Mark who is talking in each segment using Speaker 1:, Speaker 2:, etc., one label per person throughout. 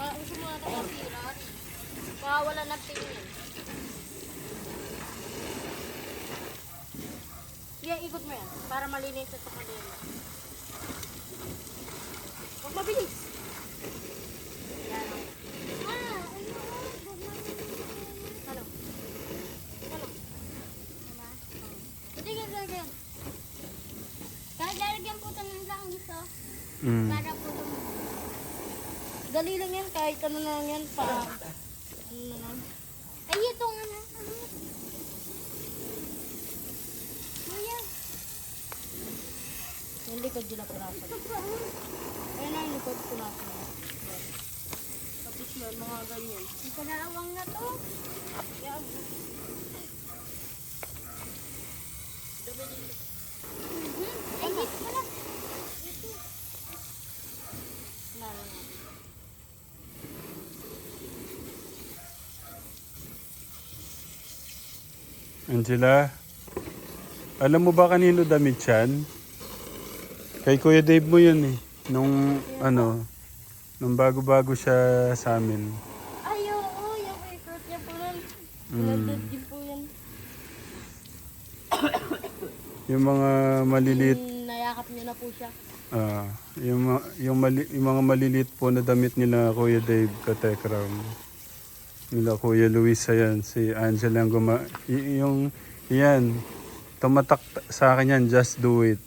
Speaker 1: Pauso mo ata masira. Mawawala ng tingin. Yan, ikot mo yan. Para malinis sa kanila. Huwag mabilis. Yan.
Speaker 2: Ah. Ano?
Speaker 1: Ano?
Speaker 2: Diba? Hindi ka ganyan. Kahit lalagyan po ito ng langis, oh.
Speaker 3: Mm.
Speaker 2: Para po
Speaker 1: Dali lang yan. Kahit ano na lang yan. Pa, ano na lang.
Speaker 2: Ay, ito nga na. Ano? Kuya,
Speaker 1: Yung likod
Speaker 2: pa, oh.
Speaker 1: Ayun na yung likod. Yan. Tapos yan, mga ganyan.
Speaker 2: Ang kalawang na to.
Speaker 1: Yan.
Speaker 2: Mhm. Ay, dito pala. Dito.
Speaker 1: Na, na, na.
Speaker 3: Angela, alam mo ba kanino damit yan? Kay Kuya Dave mo yun eh. Nung ano, nung bago-bago siya sa amin.
Speaker 1: Ay, oo, yung ikot niya po nun.
Speaker 3: Mm.
Speaker 1: Pinagdad din po yan.
Speaker 3: Yung mga maliliit,
Speaker 1: Mm, Nayakap niya na po siya.
Speaker 3: ah, yung, ma- yung, mali, yung mga maliliit po na damit nila Kuya Dave Katekram. Nila Kuya Luis, ayan, si Angela ang guma... y- yung, yan, tumatak sa akin yan, just do it.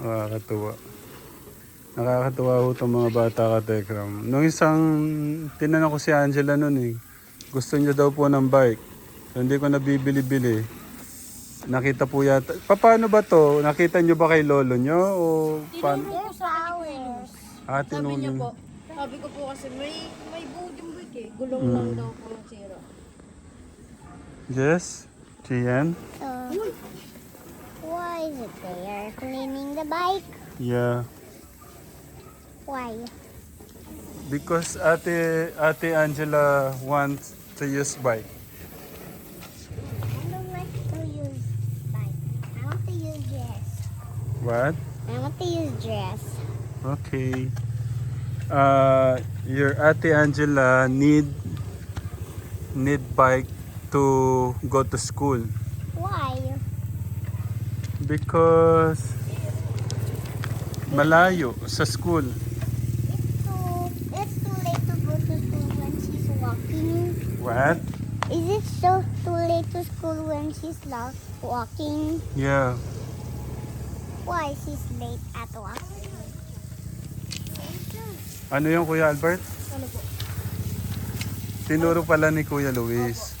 Speaker 3: Nakakatuwa. Nakakatuwa ho itong mga bata ka, Tekram. Nung isang, tinanong ko si Angela noon eh. Gusto niya daw po ng bike. So, hindi ko nabibili-bili. Nakita po yata. Pa, paano ba to? Nakita niyo ba kay lolo niyo? O paano?
Speaker 1: Ko sa
Speaker 3: Ah,
Speaker 1: Sabi niya po, sabi ko po kasi may may buod yung bike eh. Gulong
Speaker 3: Mm.
Speaker 1: lang daw po yung sira.
Speaker 3: Yes? Gian?
Speaker 2: So, why is it there? Cleaning the bike?
Speaker 3: Yeah.
Speaker 2: Why?
Speaker 3: Because ate, ate Angela wants to use bike.
Speaker 2: I don't like to use bike. I want to use dress.
Speaker 3: What?
Speaker 2: I want to use dress.
Speaker 3: Okay. Uh, your ate Angela need need bike to go to school
Speaker 2: Why?
Speaker 3: because malayo sa school.
Speaker 2: It's too, it's too late to go to school when she's walking.
Speaker 3: What?
Speaker 2: Is it so too late to school when she's walking?
Speaker 3: Yeah.
Speaker 2: Why she's late at work?
Speaker 3: Ano yung Kuya Albert?
Speaker 1: Ano po?
Speaker 3: Tinuro pala ni Kuya Luis.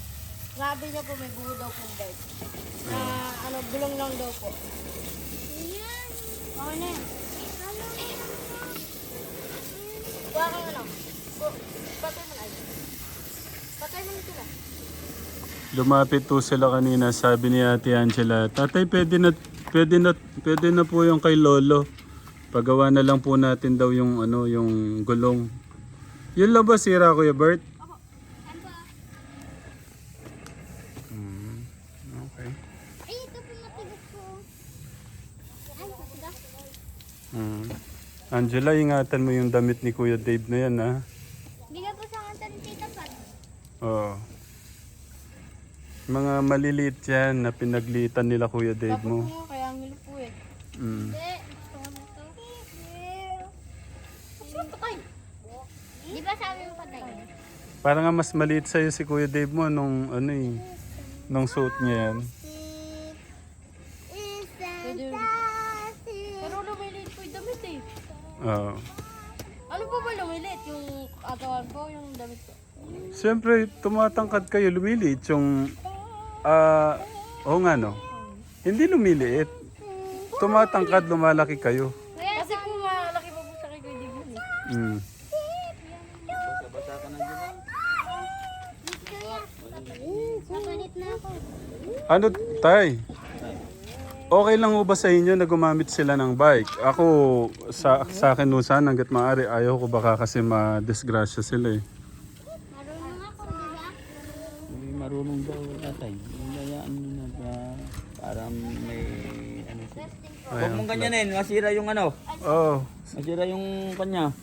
Speaker 1: Sabi niya po may buod daw pong bike. Na ano, gulong lang daw po.
Speaker 2: Yan.
Speaker 1: Okay na yan. Kuha kang ano. Bu- Patay mo na. ay. Patay mo na sila.
Speaker 3: Lumapit po sila kanina, sabi ni Ate Angela, Tatay, pwede na, pwede na, pwede na po yung kay Lolo. Pagawa na lang po natin daw yung ano, yung gulong. Yun lang ba sira, Kuya Bert? Mm, okay.
Speaker 2: Ay, ito po matigas ko. Ay, Ay, masiga.
Speaker 3: Mm. Angela, ingatan mo yung damit ni Kuya Dave na yan, ha?
Speaker 2: Bigay po sa kanta ni Tita Pat.
Speaker 3: Oo. Mga maliliit yan na pinaglitan nila Kuya Dave mo.
Speaker 1: po nga, kaya ang hilo po eh.
Speaker 3: Mm.
Speaker 2: Hindi. Gusto ko na to.
Speaker 1: Saan patay?
Speaker 2: Di ba sabi mo patay?
Speaker 3: Parang nga mas maliit sa'yo si Kuya Dave mo nung ano eh. Nung suit niya yan.
Speaker 1: Pero lumilit po yung damit eh.
Speaker 3: Oo.
Speaker 1: Ano po ba lumilit? Yung katawan ko, yung damit ko?
Speaker 3: Siyempre, tumatangkad kayo, lumiliit yung... Ah, oo nga no. Hindi lumiliit. Tumatangkad, lumalaki kayo.
Speaker 1: Kasi po malaki pa po sa kay Kuya Digman eh.
Speaker 3: Mm.
Speaker 2: Napalit na ako.
Speaker 3: Ano, tay? Okay lang ho ba sa inyo na gumamit sila ng bike? Ako, sa, sa akin no, sana hanggat maaari, ayaw ko baka kasi ma-disgrasya sila eh.
Speaker 2: Marunong ako, di ba?
Speaker 4: Marunong daw tatay. Hinayaan mo na ba para may ano siya. Huwag mong ganyanin, masira yung ano.
Speaker 3: Oh,
Speaker 4: Masira yung kanya.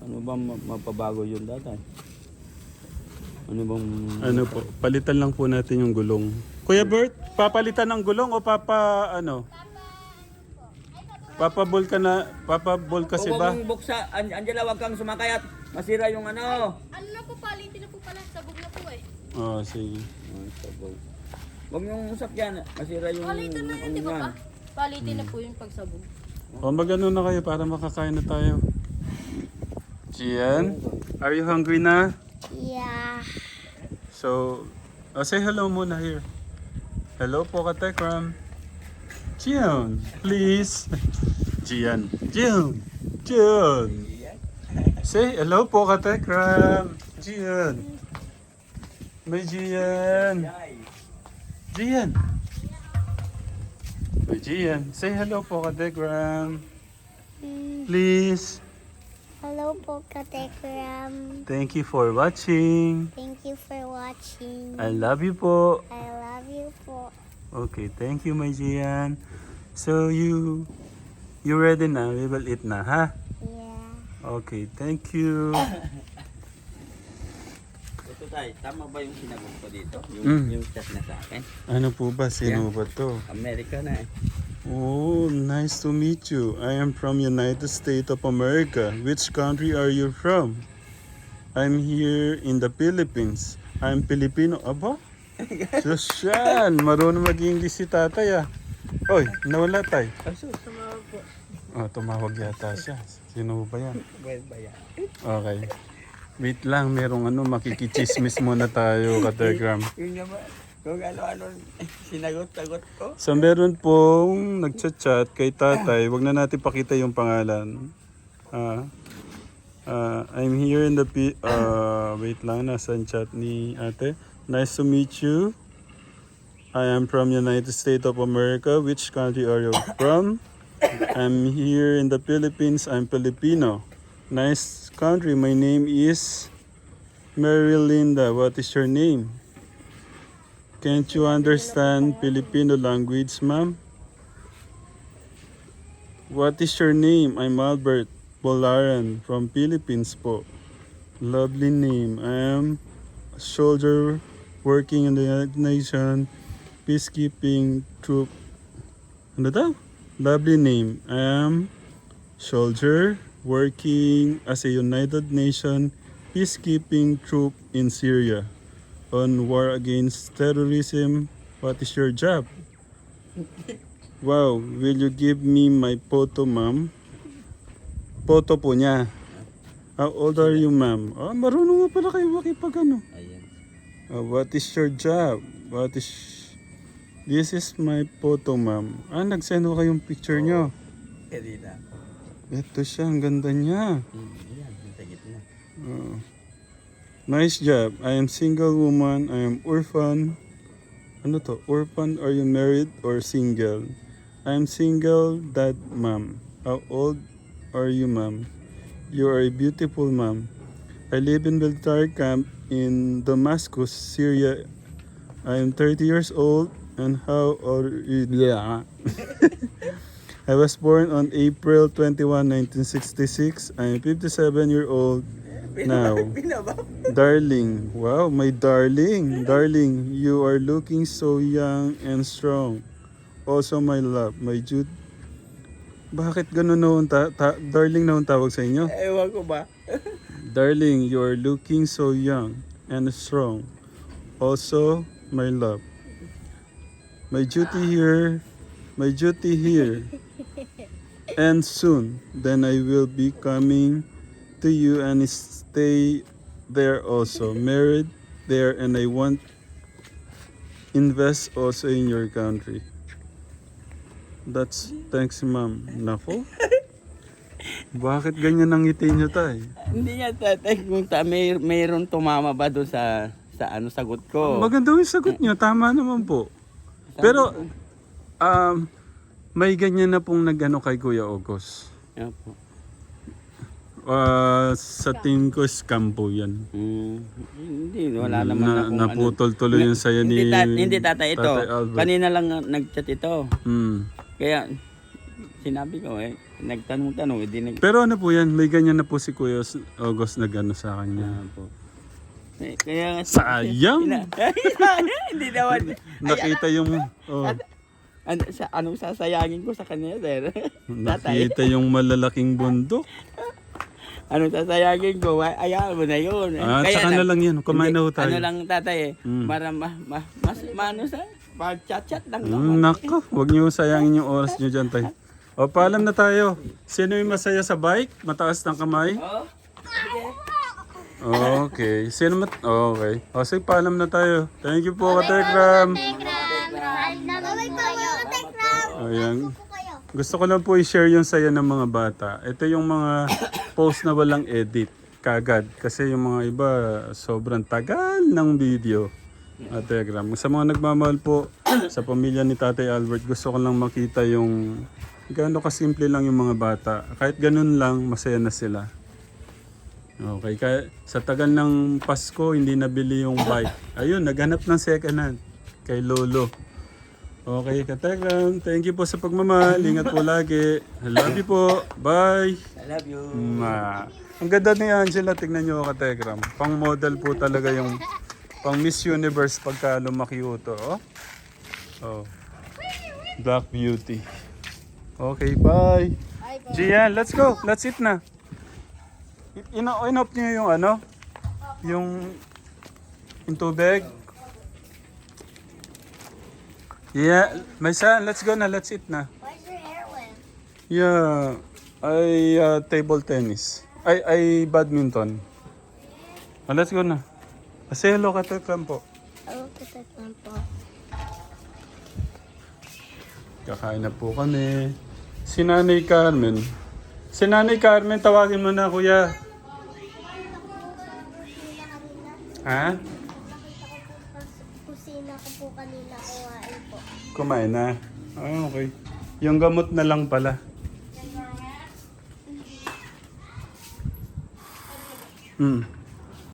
Speaker 4: Ano ba ma- mapabago yun tatay? Ano bang...
Speaker 3: ano po, palitan lang po natin yung gulong. Kuya Bert, papalitan ng gulong o papa, ano? Papa ball ka na, papa ball kasi
Speaker 4: Huwag
Speaker 3: ba?
Speaker 4: mong buksa. An- Angela, huwag kang sumakay at masira yung ano.
Speaker 1: Ano na po, palitin na po pala. Sabog na po eh.
Speaker 3: Oh, sige.
Speaker 4: Oh, sabog. Huwag yung sakyan. Masira yung...
Speaker 1: Palitin na yun, di ba pa?
Speaker 4: ano
Speaker 1: Palitin na po yung pagsabog.
Speaker 3: O magano na kayo para makakain na tayo. Gian, are you hungry na?
Speaker 2: Yeah.
Speaker 3: So, oh, say hello muna here. Hello po ka Tekram. Gian, please. Gian, Gian, Gian. Say hello po ka Tekram. Gian. May Gian. Gian. May Gian. Say hello po ka Tekram. Please.
Speaker 2: Hello po, Katekram.
Speaker 3: Thank you for watching.
Speaker 2: Thank you for watching.
Speaker 3: I love you po.
Speaker 2: I love you po.
Speaker 3: Okay, thank you, my Gian. So you you ready na? We will eat na, ha?
Speaker 2: Yeah.
Speaker 3: Okay, thank you.
Speaker 4: Ito tayo, tama ba yung sinagot ko dito? Yung,
Speaker 3: Mm.
Speaker 4: yung chat na sa akin?
Speaker 3: Ano po ba? Sino ba to?
Speaker 4: Amerika na eh.
Speaker 3: Oh, nice to meet you. I am from United States of America. Which country are you from? I'm here in the Philippines. I'm Filipino. Aba? Sosyan! Marunong mag-English si tatay ah. Oy, nawala tay.
Speaker 4: Aso, po.
Speaker 3: Oh, tumawag yata siya. Sino ba yan?
Speaker 4: Well, ba yan?
Speaker 3: Okay. Wait lang, merong ano, makikichismis muna tayo, Kategram.
Speaker 4: Yun ba? Kung ano-ano sinagot-sagot ko.
Speaker 3: So meron pong nagchat-chat kay tatay, wag na natin pakita yung pangalan. Ah, ah, I'm here in the, P- ah, wait lang, nasa chat ni ate. Nice to meet you. I am from United States of America. Which country are you from? I'm here in the Philippines. I'm Filipino. Nice country. My name is Mary Linda. What is your name? Can't you understand Filipino language, ma'am? What is your name? I'm Albert Bolaran from Philippines po. Lovely name. I am a soldier working in the United Nations peacekeeping troop. Ano daw? Lovely name. I am soldier working as a United Nations peacekeeping troop in Syria on war against terrorism. What is your job? Wow, will you give me my photo, ma'am? Photo po niya. How old are you, ma'am? Ah, marunong nga pala kayo makipag ano.
Speaker 4: Ayan.
Speaker 3: Ah, what is your job? What is... This is my photo, ma'am. Ah, nagsend ko kayong picture nyo.
Speaker 4: Kanina.
Speaker 3: Ito siya, ang ganda niya.
Speaker 4: Ayan, nasa gitna.
Speaker 3: Oh. Nice job. I am single woman. I am orphan. Ano to? Orphan? Are you married or single? I am single, dad, ma'am. How old are you, ma'am? You are a beautiful ma'am. I live in military camp in Damascus, Syria. I am 30 years old. And how old yeah. I was born on April 21, 1966. I'm 57 year old now. Darling, wow, my darling, darling, you are looking so young and strong. Also, my love, my Jude. Bakit ganun noon, ta- ta- darling noon tawag sa inyo?
Speaker 4: Ewan ko ba?
Speaker 3: Darling, you are looking so young and strong. Also, my love. My duty here, my duty here. And soon, then I will be coming to you and stay there also. Married there and I want invest also in your country. That's thanks ma'am. Nako. Bakit ganyan ang ngiti niyo tay?
Speaker 4: Hindi nga tatay kung ta, may, mayroon tumama ba doon sa sa ano sagot ko.
Speaker 3: Maganda yung sagot niyo, tama naman po. Pero um, may ganyan na pong nagano kay Kuya Ogos.
Speaker 4: Yan po.
Speaker 3: Ah, sa tingin ko scam po yan.
Speaker 4: Mm, hindi, wala naman
Speaker 3: Na,
Speaker 4: akong ano.
Speaker 3: naputol tuloy yung saya ni
Speaker 4: Hindi, tat, hindi tatay ito.
Speaker 3: Tatay Albert.
Speaker 4: Kanina lang uh, nag-chat ito.
Speaker 3: Hmm.
Speaker 4: Kaya sinabi ko eh, nagtanong-tanong, hindi nag...
Speaker 3: Pero ano po yan, may ganyan na po si Kuya Ogos na gano sa kanya.
Speaker 4: Ah, po. Eh, kaya nga...
Speaker 3: Sayang!
Speaker 4: Hindi naman.
Speaker 3: Nakita yung oh,
Speaker 4: Ano, sa, anong sasayangin ko sa kanya, sir? tatay.
Speaker 3: nakita yung malalaking bundok.
Speaker 4: Anong sasayangin ko? Ay- Ayaan mo na yun.
Speaker 3: Ah, tsaka na lang yan. Kumain na ho tayo.
Speaker 4: Ano lang tatay eh.
Speaker 3: Mm.
Speaker 4: Para ma, ma, mas, maano sa... Pag-chat-chat lang
Speaker 3: Mm, nako, huwag niyo sayangin yung oras niyo dyan tayo. O, paalam na tayo. Sino yung masaya sa bike? Mataas ng kamay?
Speaker 4: Oo.
Speaker 3: Okay. Sino mat... Okay. O, sige, paalam na tayo. Thank you po, Katekram.
Speaker 2: Tekram. Mahal naman po kayo. Tekram.
Speaker 3: Ayan. Gusto ko lang po i-share yung saya ng mga bata. Ito yung mga post na walang edit. Kagad. Kasi yung mga iba, sobrang tagal ng video. At Telegram. Sa mga nagmamahal po, sa pamilya ni Tatay Albert, gusto ko lang makita yung gaano kasimple lang yung mga bata. Kahit ganun lang, masaya na sila. Okay, kaya sa tagal ng Pasko, hindi nabili yung bike. Ayun, naghanap ng second hand kay Lolo. Okay, Katekram. Thank you po sa pagmamahal. Ingat po lagi. I love you po. Bye.
Speaker 4: I love you.
Speaker 3: Ma. Ang ganda ni Angela. Tignan nyo, Katekram. Pang model po talaga yung pang Miss Universe pagka lumaki ito. Oh. oh. Black Beauty. Okay, bye. Gian, let's go. Let's eat na. I- Ina in-off niyo yung ano? Yung yung tubig. Yeah, my son, let's go na. Let's eat na.
Speaker 2: Where's your hair went?
Speaker 3: Yeah, I uh, table tennis. Ay, ay badminton. Ah, let's go na. Say hello ka Tekram po.
Speaker 2: Oh, katekram po.
Speaker 3: Kakain na po kami. Si Nanay Carmen. Si Nanay Carmen, tawagin mo na kuya. Ha?
Speaker 2: Kusina ko po kanina kuhain po.
Speaker 3: Kumain na. Ah, okay. Yung gamot na lang pala. Hmm.